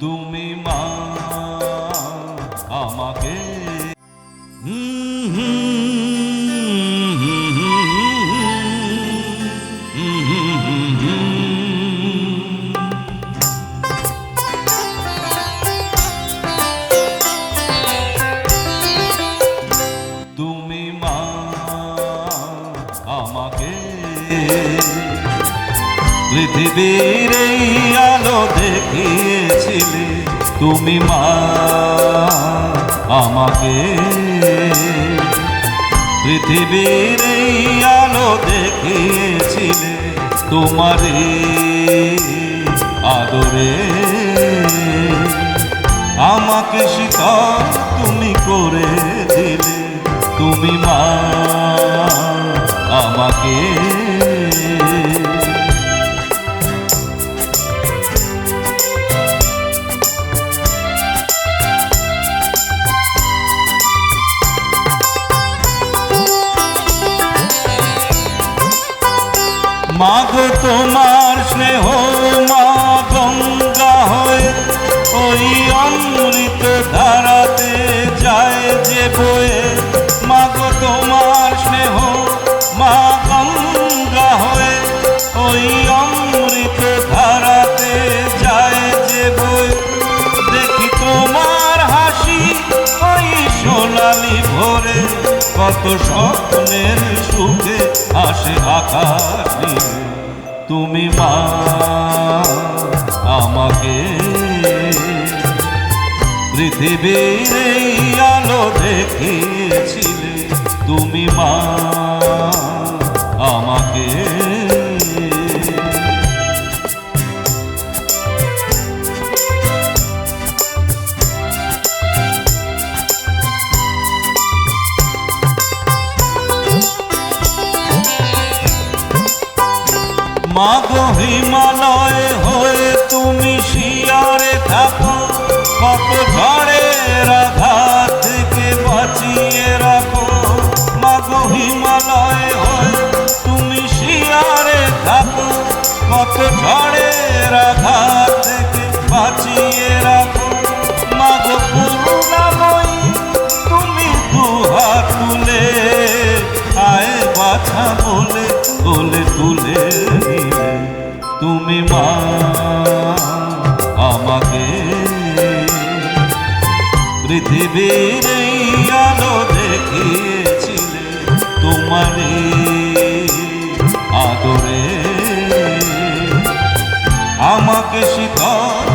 তুমি মা আমাকে আমাকে পৃথিবীর আলো দেখিয়েছিলে তুমি মা, আমাকে। পৃথিবীর আলো দেখিয়েছিলে তোমারে, আদরে। আমাকে শীতল তুমি করে দিলে, তুমি মা, আমাকে। মাগো তোমার স্নেহ, মা গঙ্গা হয়ে। ওই অমৃত ধারাতে যায় যে বয়ে। মাগো তোমার স্নেহ, মা গঙ্গা হয়ে। ওই অমৃত ধারাতে যায় যে বয়ে। দেখি তোমার হাসি, ওই সোনালি ভোরে। কত স্বপ্নের সুখে আসে আকাশ। তুমি মা আমাকে। পৃথিবীর আলো দেখিয়েছিলে তুমি মা। মাগো হিমালয় হয়ে তুমি শিয়ারে থাকো। কত ঝড়ের আঘাত থেকে বাঁচিয়ে রাখো। মাগো হিমালয় হয়ে তুমি শিয়ারে থাকো। কত ঝড়ের আঘাত থেকে বাঁচিয়ে রাখো। মাগো তুমি দুহাত তুলে আয় বাছা বলে বলে তুলে তুমি মা আমাকে পৃথিবীর আলো দেখিয়েছিলে তোমারে আদরে। আমাকে শীতল